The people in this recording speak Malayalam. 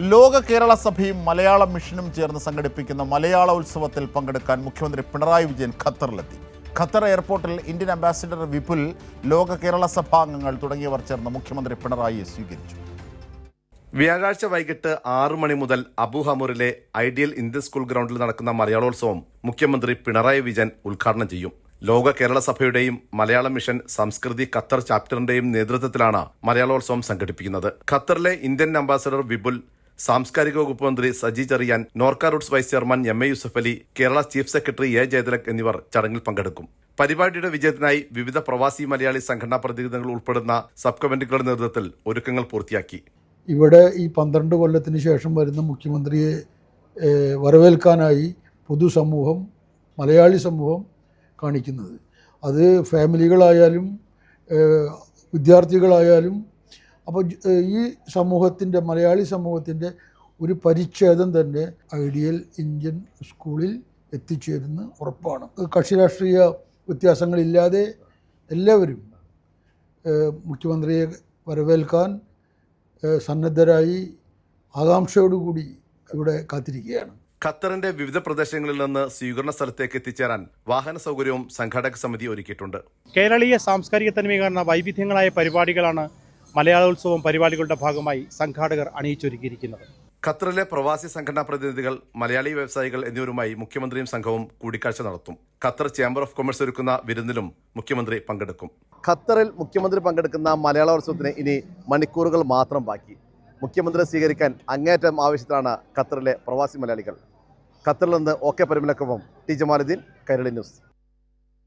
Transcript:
ലോക കേരള സഭയും മലയാള മിഷനും ചേർന്ന് സംഘടിപ്പിക്കുന്ന മലയാള ഉത്സവത്തിൽ പങ്കെടുക്കാൻ മുഖ്യമന്ത്രി പിണറായി വിജയൻ ഖത്തറിലെത്തി. ഖത്തർ എയർപോർട്ടിൽ ഇന്ത്യൻ അംബാസിഡർ വിപുൽ ലോക കേരള സഭാ അംഗങ്ങൾ തുടങ്ങിയവർ ചേർന്ന് മുഖ്യമന്ത്രി പിണറായിയെ സ്വീകരിച്ചു. വ്യാഴാഴ്ച വൈകിട്ട് ആറ് മണി മുതൽ അബുഹമൂറിലെ ഐഡിയൽ ഇന്ത്യൻ സ്കൂൾ ഗ്രൗണ്ടിൽ നടക്കുന്ന മലയാളോത്സവം മുഖ്യമന്ത്രി പിണറായി വിജയൻ ഉദ്ഘാടനം ചെയ്യും. ലോക കേരള സഭയുടെയും മലയാള മിഷൻ സംസ്കൃതി ഖത്തർ ചാപ്റ്ററിന്റെയും നേതൃത്വത്തിലാണ് മലയാളോത്സവം സംഘടിപ്പിക്കുന്നത്. ഖത്തറിലെ ഇന്ത്യൻ അംബാസഡർ വിപുൽ സാംസ്കാരിക വകുപ്പ് മന്ത്രി Saji Cherian Norka Roots vice chairman M A Yusuf Ali Kerala chief secretary A Jayathilak എന്നിവർ ചടങ്ങിൽ പങ്കെടുക്കും. പരിപാടിയുടെ വിജയത്തിനായി വിവിധ പ്രവാസി മലയാളി സംഘടനാ പ്രതിനിധികൾ ഉൾപ്പെടുന്ന സബ് കമ്മിറ്റികളുടെ നേതൃത്വത്തിൽ ഒരുക്കങ്ങൾ പൂർത്തിയാക്കി. ഇവിടെ ഈ പന്ത്രണ്ട് കൊല്ലത്തിന് ശേഷം വരുന്ന മുഖ്യമന്ത്രിയെ വരവേൽക്കാനായി പൊതുസമൂഹം മലയാളി സമൂഹം കാണിക്കുന്നത്. അത് ഫാമിലികളായാലും വിദ്യാർത്ഥികളായാലും അപ്പോൾ ഈ സമൂഹത്തിന്റെ മലയാളി സമൂഹത്തിന്റെ ഒരു പരിച്ഛേദം തന്നെ ഐഡിയൽ ഇന്ത്യൻ സ്കൂളിൽ എത്തിച്ചേരുന്ന ഉറപ്പാണ്. കക്ഷി രാഷ്ട്രീയ വ്യത്യാസങ്ങളില്ലാതെ എല്ലാവരും മുഖ്യമന്ത്രിയെ വരവേൽക്കാൻ സന്നദ്ധരായി ആകാംക്ഷയോടുകൂടി ഇവിടെ കാത്തിരിക്കുകയാണ്. ഖത്തറിന്റെ വിവിധ പ്രദേശങ്ങളിൽ നിന്ന് സ്വീകരണ സ്ഥലത്തേക്ക് എത്തിച്ചേരാൻ വാഹന സൗകര്യവും സംഘാടക സമിതി ഒരുക്കിയിട്ടുണ്ട്. കേരളീയ സാംസ്കാരിക തന്മീകരണ വൈവിധ്യങ്ങളായ പരിപാടികളാണ് മലയാളോത്സവം പരിപാടികളുടെ ഭാഗമായി സംഘാടകർ അണിയിച്ചൊരുക്കിയിരിക്കുന്നത്. ഖത്തറിലെ പ്രവാസി സംഘടനാ പ്രതിനിധികൾ മലയാളി വ്യവസായികൾ എന്നിവരുമായി മുഖ്യമന്ത്രിയും സംഘവും കൂടിക്കാഴ്ച നടത്തും. ഖത്തർ ചേംബർ ഓഫ് കൊമേഴ്സ് ഒരുക്കുന്ന വിരുന്നിലും മുഖ്യമന്ത്രി പങ്കെടുക്കും. ഖത്തറിൽ മുഖ്യമന്ത്രി പങ്കെടുക്കുന്ന മലയാളോത്സവത്തിന് ഇനി മണിക്കൂറുകൾ മാത്രം ബാക്കി. മുഖ്യമന്ത്രി സ്വീകരിക്കാൻ അങ്ങേറ്റം ആവശ്യത്തിലാണ് ഖത്തറിലെ പ്രവാസി മലയാളികൾ. ഖത്തറിൽ നിന്ന് ഒ കെ പരിമലക്കൊപ്പം ടി ജമാലുദ്ദീൻ കൈരളി ന്യൂസ്.